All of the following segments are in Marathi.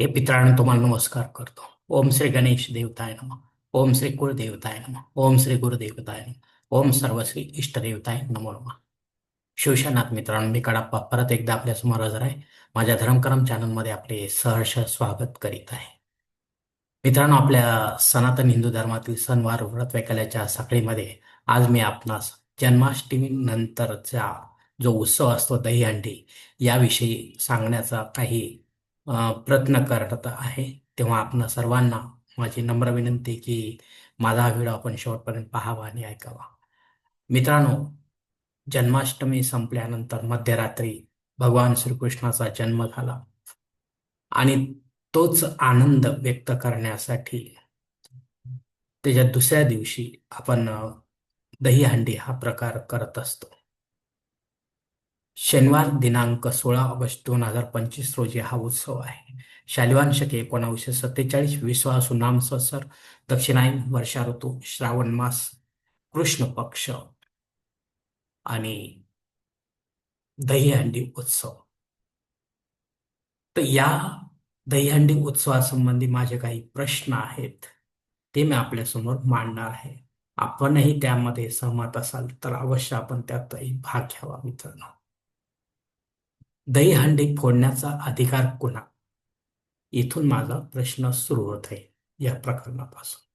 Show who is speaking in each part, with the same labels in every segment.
Speaker 1: हे पितरांनो तुम्हाला नमस्कार करतो. ओम श्री गणेश देवताय नम. ओम श्री कुलदेवताय नम. ओम श्री गुरुदेवताय नम. ओम सर्वश्री इष्टदेवताय नमो नम. शिवशनाथ मित्रांनो मी कडाप्पा परत एकदा आपल्यासमोर हजर आहे. माझ्या धर्मकरम चॅनलमध्ये आपले सहर्ष स्वागत करीत आहे. मित्रांनो आपल्या सनातन हिंदू धर्मातील सणवार व्रत वैकल्याच्या साखळीमध्ये आज मी आपणास जन्माष्टमी नंतरचा जो उत्सव असतो दहीहंडी याविषयी सांगण्याचा काही प्रयत्न करत आहे. तेव्हा आपण सर्वांना माझी नम्र विनंती की माझा हा व्हिडिओ आपण शेवटपर्यंत पाहावा आणि ऐकावा. मित्रांनो जन्माष्टमी संपल्यानंतर मध्यरात्री भगवान श्रीकृष्णाचा जन्म झाला. आणि तोच आनंद व्यक्त करण्यासाठी त्याच्या दुसऱ्या दिवशी आपण दहीहंडी हा प्रकार करत असतो. शनिवार दिनांक सोळा ऑगस्ट दोन हजार पंचवीस रोजी हा उत्सव आहे. शालिवान शके एकोणावीसशे सत्तेचाळीस विश्वासू नाम संवत्सर दक्षिणायन वर्षा ऋतू श्रावण मास कृष्ण पक्ष आणि दहीहंडी उत्सव. तर या दहीहंडी उत्सवासंबंधी माझे काही प्रश्न आहेत ते मी आपल्यासमोर मांडणार आहे. आपणही त्यामध्ये सहमत असाल तर अवश्य आपण त्यातही भाग घ्यावा मित्रांनो. दहीहंडी फोडण्याचा अधिकार कुणा? इथून माझा प्रश्न सुरू होत आहे या प्रकरणापासून.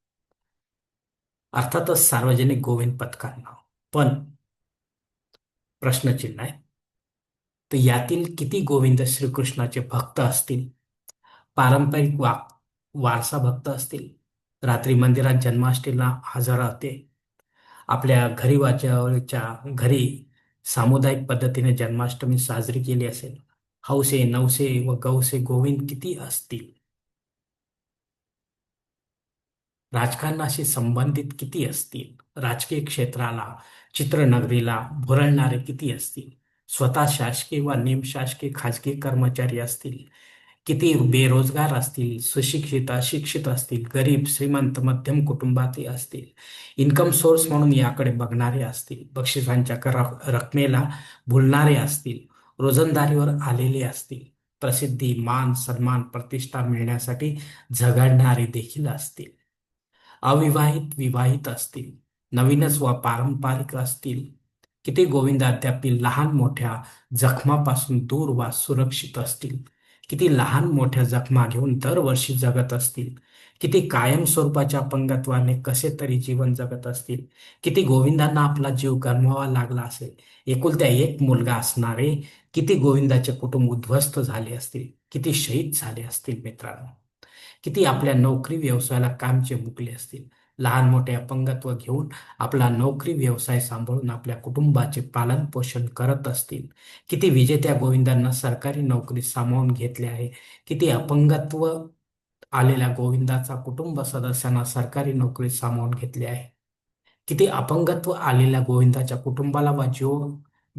Speaker 1: अर्थातच सार्वजनिक गोविंद पथकांना. पण प्रश्नचिन्ह आहे. तर यातील किती गोविंद श्रीकृष्णाचे भक्त असतील? पारंपरिक वा वारसा भक्त असतील? रात्री मंदिरात जन्माष्टमीला हजर राहते आपल्या घरी वाच्याच्या घरी सामुदायिक पद्धतीने जन्माष्टमी साजरी केली असेल. हौसे नवसे व गौसे गोविंद किती असतील? राजकारणाशी संबंधित किती असतील? राजकीय क्षेत्राला चित्रनगरीला भुरळणारे किती असतील? स्वतः शासकीय व निमशासकीय खाजगी कर्मचारी असतील? किती बेरोजगार असतील सुशिक्षित अशिक्षित असतील गरीब श्रीमंत मध्यम कुटुंबातील असतील इन्कम सोर्स म्हणून याकडे बघणारे असतील बक्षिसांच्या कर- रकमेला भुलणारे असतील रोजंदारीवर आलेले असतील प्रसिद्धी मान सन्मान प्रतिष्ठा मिळण्यासाठी झगडणारे देखील असतील अविवाहित विवाहित असतील नवीनच व पारंपरिक असतील किती गोविंद अद्याप लहान मोठ्या जखमापासून दूर वा सुरक्षित असतील किती लहान मोठ्या जखमा घेऊन दरवर्षी जगत असतील? किती कायम स्वरूपाच्या अपंगत्वाने कसे तरी जीवन जगत असतील? किती गोविंदांना आपला जीव गमवावा लागला असेल? एकुलत्या एक मुलगा असणारे किती गोविंदाचे कुटुंब उद्ध्वस्त झाले असतील? किती शहीद झाले असतील मित्रांनो? किती आपल्या नोकरी व्यवसायाला कामचे मुकले असतील? लहान मोठे अपंगत्व घेऊन आपला नोकरी व्यवसाय सांभाळून आपल्या कुटुंबाचे पालन पोषण करत असतील. किती विजेत्या गोविंदांना सरकारी नोकरी सामावून घेतले आहे. किती अपंगत्व आलेल्या गोविंदाचा कुटुंब सदस्यांना सरकारी नोकरी सामावून घेतली आहे. किती अपंगत्व आलेल्या गोविंदाच्या कुटुंबाला वा जीव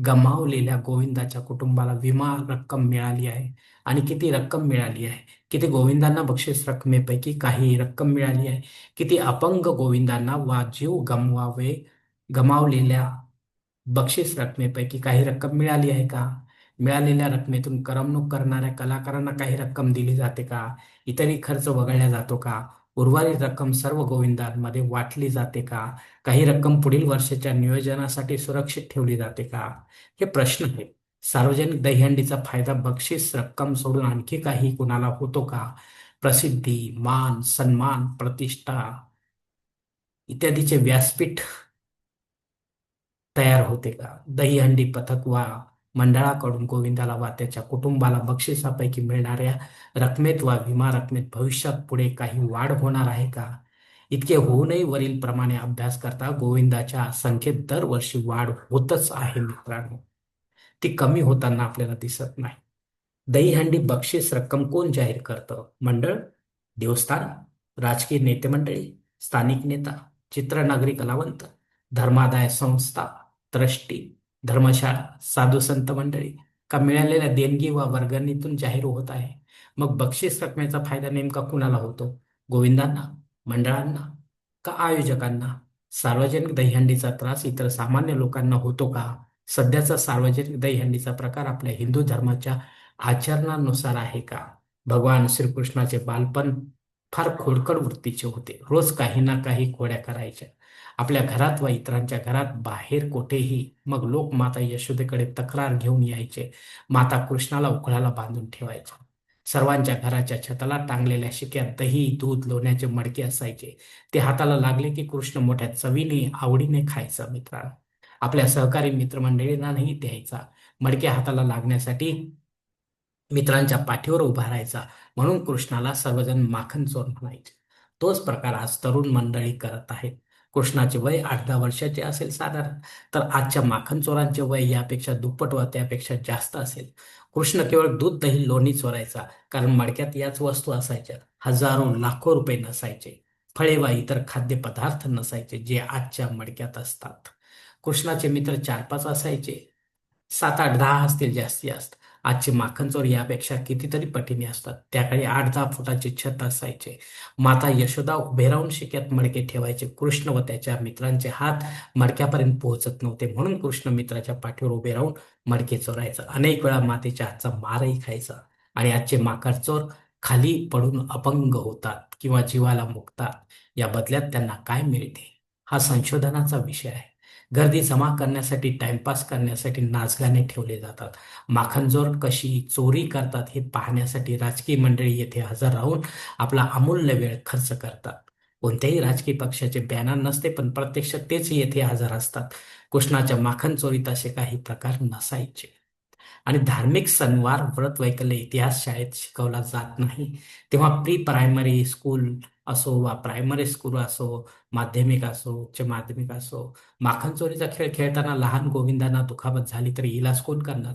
Speaker 1: गमावलेल्या गोविंदाच्या कुटुंबाला विमा रक्कम मिळाली आहे. आणि किती रक्कम मिळाली आहे. किती गोविंदांना बक्षीस रकमेपैकी काही रक्कम मिळाली आहे. किती अपंग गोविंदांना वा जीव गमवावे गमावलेल्या बक्षीस रकमेपैकी काही रक्कम मिळाली आहे का? मिळालेल्या रकमेतून करमणूक करणाऱ्या कलाकारांना काही रक्कम दिली जाते का? इतरही खर्च वगळला जातो का? उर्वरित रक्कम सर्व गोविंदांमध्ये वाटली जाते का? काही रक्कम पुढील वर्षाच्या नियोजनासाठी सुरक्षित ठेवली जाते का? हे प्रश्न आहेत. सार्वजनिक दहीहंडीचा फायदा बक्षीस रक्कम सोडून आणखी काही कुणाला होतो का? प्रसिद्धी मान सन्मान प्रतिष्ठा इत्यादीचे व्यासपीठ तयार होते का? दहीहंडी पथक वा मंडळाकडून गोविंदाला वा त्याच्या कुटुंबाला बक्षिसापैकी मिळणाऱ्या रकमेत वा विमा रकमेत भविष्यात पुढे काही वाढ होणार आहे का? इतके होऊनही वरील प्रमाणे अभ्यास करता गोविंदाच्या संख्येत दरवर्षी वाढ होतच आहे मित्रांनो. ती कमी होताना आपल्याला दिसत नाही. दहीहंडी बक्षीस रक्कम कोण जाहीर करतं? मंडळ देवस्थान राजकीय नेते मंडळी स्थानिक नेता चित्रनगरी कलावंत धर्मादाय संस्था त्रष्टी धर्मशाळा साधू संत मंडळी. का मिळालेल्या देणगी वा वर्गणीतून जाहीर होत आहे? मग बक्षीस रकमेचा फायदा नेमका कुणाला होतो? गोविंदांना मंडळांना का आयोजकांना? सार्वजनिक दहीहंडीचा त्रास इतर सामान्य लोकांना होतो का? सध्याचा सार्वजनिक दहीहंडीचा प्रकार आपल्या हिंदू धर्माच्या आचरणानुसार आहे का? भगवान श्रीकृष्णाचे बालपण फार खोडकड वृत्तीचे होते. रोज काही ना काही खोड्या करायच्या. आपल्या घरात व इतरांच्या घरात बाहेर कोठेही मग लोक माता यशोदेकडे तक्रार घेऊन यायचे. माता कृष्णाला उखळाला बांधून ठेवायच्या. सर्वांच्या घराच्या छताला टांगलेल्या शिक्यात दही दूध लोण्याचे मडके असायचे. ते हाताला लागले की कृष्ण मोठ्या चवीने आवडीने खायचा मित्रांनो. आपल्या सहकारी मित्रमंडळींनाही द्यायचा. मडक्या हाताला लागण्यासाठी मित्रांच्या पाठीवर उभा राहायचा. म्हणून कृष्णाला सर्वजण माखन चोर म्हणायचे तोच प्रकार आज तरुण मंडळी करत आहेत. कृष्णाचे वय आठ दहा वर्षाचे असेल साधारण. तर आजच्या माखन चोरांचे वय यापेक्षा दुप्पट व त्यापेक्षा जास्त असेल. कृष्ण केवळ दूध दही लोणी चोरायचा. कारण मडक्यात याच वस्तू असायच्या. हजारो लाखो रुपये नसायचे. फळे व इतर खाद्यपदार्थ नसायचे जे आजच्या मडक्यात असतात. कृष्णाचे मित्र चार पाच असायचे. सात आठ दहा असतील जास्ती जास्त. आजचे माखनचोर यापेक्षा कितीतरी पटीने असतात. त्याकाळी आठ दहा फुटाचे छत असायचे. माता यशोदा उभे राहून शिक्यात मडके ठेवायचे. कृष्ण व त्याच्या मित्रांचे हात मडक्यापर्यंत पोहोचत नव्हते. म्हणून कृष्ण मित्राच्या पाठीवर उभे राहून मडके चोरायचा. अनेक वेळा मातेच्या हातचा मारही खायचा. आणि आजचे माकड चोर खाली पडून अपंग होतात किंवा जीवाला मुकतात. या बदल्यात त्यांना काय मिळते? हा संशोधनाचा विषय आहे. गर्दी जमा करण्यासाठी टाइमपास करण्यासाठी नाचगाणे ठेवले जातात. माखनजोर कशी चोरी करतात हे पाहण्यासाठी राजकीय मंडळी येथे हजर राहून आपला अमूल्य वेळ खर्च करतात. कोणत्याही राजकीय पक्षाचे बॅनर नसते पण प्रत्यक्ष तेच येथे हजर असतात. कृष्णाच्या माखन चोरीत असे काही प्रकार नसायचे. आणि धार्मिक सणवार व्रत वैकल्य इतिहास शाळेत शिकवला जात नाही. तेव्हा प्री प्रायमरी स्कूल असो वा प्रायमरी स्कूल असो माध्यमिक असो उच्च माध्यमिक असो माखन चोरीचा खेळ खेळताना लहान गोविंदांना दुखापत झाली तरी इलाज कोण करणार?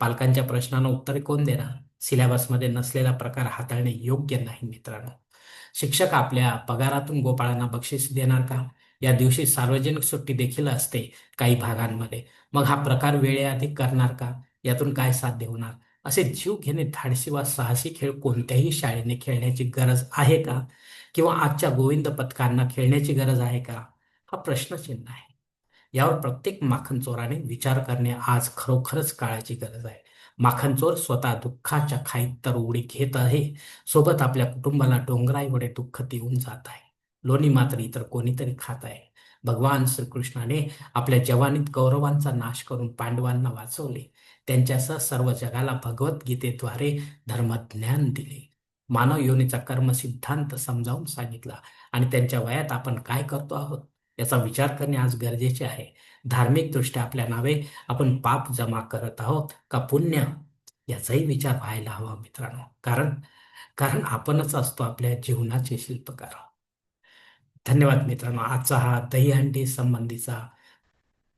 Speaker 1: पालकांच्या प्रश्नांना उत्तरे कोण देणार? सिलेबसमध्ये नसलेला प्रकार हाताळणे योग्य नाही मित्रांनो. शिक्षक आपल्या पगारातून गोपाळांना बक्षीस देणार का? या दिवशी सार्वजनिक सुट्टी देखील असते काही भागांमध्ये. मग हा प्रकार वेळेआधी करणार का? यातून काय साध्य होणार? असे जीव घेणे धाडसी वा साहसी खेळ कोणत्याही शाळेने खेळण्याची गरज आहे का? किंवा आजच्या गोविंद पथकांना खेळण्याची गरज आहे का? हा प्रश्नचिन्ह आहे. यावर प्रत्येक माखन चोराने विचार करणे आज खरोखरच काळाची गरज आहे. माखन चोर स्वतः दुःखाच्या खाईत तर उडी घेत आहे. सोबत आपल्या कुटुंबाला डोंगराईवडे दुःख देऊन जात आहे. लोणी मात्र इतर कोणीतरी खात आहे. भगवान श्रीकृष्णाने आपल्या जवानीत गौरवांचा नाश करून पांडवांना वाचवले. त्यांच्यासह सर्व जगाला भगवद्गीतेद्वारे धर्मज्ञान दिले. मानव योनीचा कर्म सिद्धांत समजावून सांगितला. आणि त्यांच्या वयात आपण काय करतो आहोत? याचा विचार करणे आज गरजेचे आहे. धार्मिकदृष्ट्या आपल्या नावे आपण पाप जमा करत आहोत का पुण्य? याचाही विचार व्हायला हवा मित्रांनो. कारण कारण आपणच असतो आपल्या जीवनाचे शिल्पकार. धन्यवाद मित्रांनो. आजचा हा दहीहंडी संबंधीचा